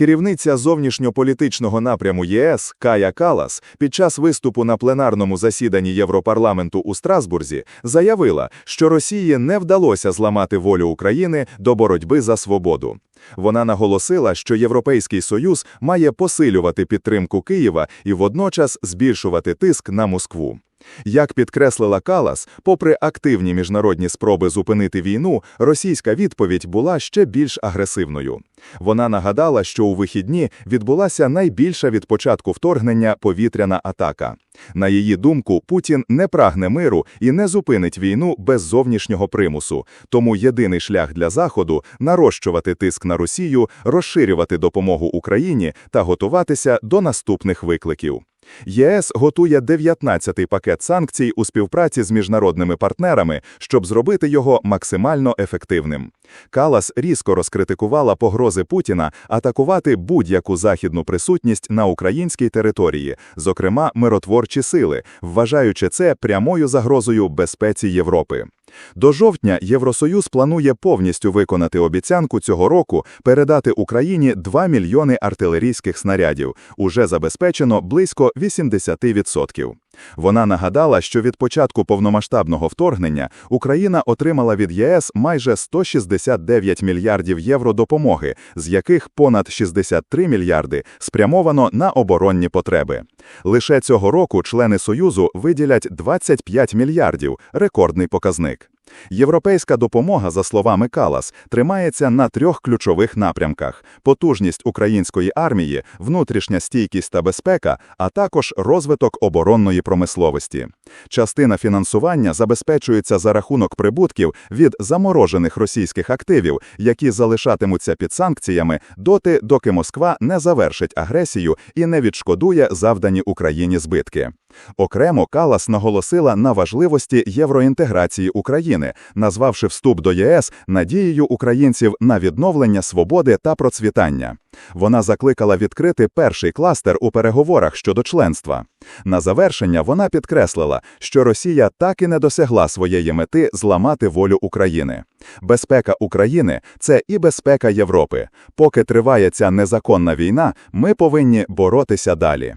Керівниця зовнішньополітичного напряму ЄС Кая Калас під час виступу на пленарному засіданні Європарламенту у Страсбурзі заявила, що Росії не вдалося зламати волю України до боротьби за свободу. Вона наголосила, що Європейський Союз має посилювати підтримку Києва і водночас збільшувати тиск на Москву. Як підкреслила Калас, попри активні міжнародні спроби зупинити війну, російська відповідь була ще більш агресивною. Вона нагадала, що у вихідні відбулася найбільша від початку вторгнення повітряна атака. На її думку, Путін не прагне миру і не зупинить війну без зовнішнього примусу. Тому єдиний шлях для Заходу – нарощувати тиск на Росію, розширювати допомогу Україні та готуватися до наступних викликів. ЄС готує 19-й пакет санкцій у співпраці з міжнародними партнерами, щоб зробити його максимально ефективним. Калас різко розкритикувала погрози Путіна атакувати будь-яку західну присутність на українській території, зокрема миротворчі сили, вважаючи це прямою загрозою безпеці Європи. До жовтня Євросоюз планує повністю виконати обіцянку цього року передати Україні 2 мільйони артилерійських снарядів. Уже забезпечено близько 80%. Вона нагадала, що від початку повномасштабного вторгнення Україна отримала від ЄС майже 169 мільярдів євро допомоги, з яких понад 63 мільярди спрямовано на оборонні потреби. Лише цього року члени Союзу виділять 25 мільярдів – рекордний показник. Європейська допомога, за словами Калас, тримається на трьох ключових напрямках: потужність української армії, внутрішня стійкість та безпека, а також розвиток оборонної промисловості. Частина фінансування забезпечується за рахунок прибутків від заморожених російських активів, які залишатимуться під санкціями доти, доки Москва не завершить агресію і не відшкодує завдані Україні збитки. Окремо Калас наголосила на важливості євроінтеграції України, назвавши вступ до ЄС надією українців на відновлення свободи та процвітання. Вона закликала відкрити перший кластер у переговорах щодо членства. На завершення вона підкреслила, що Росія так і не досягла своєї мети зламати волю України. Безпека України це і безпека Європи. Поки триває ця незаконна війна, ми повинні боротися далі.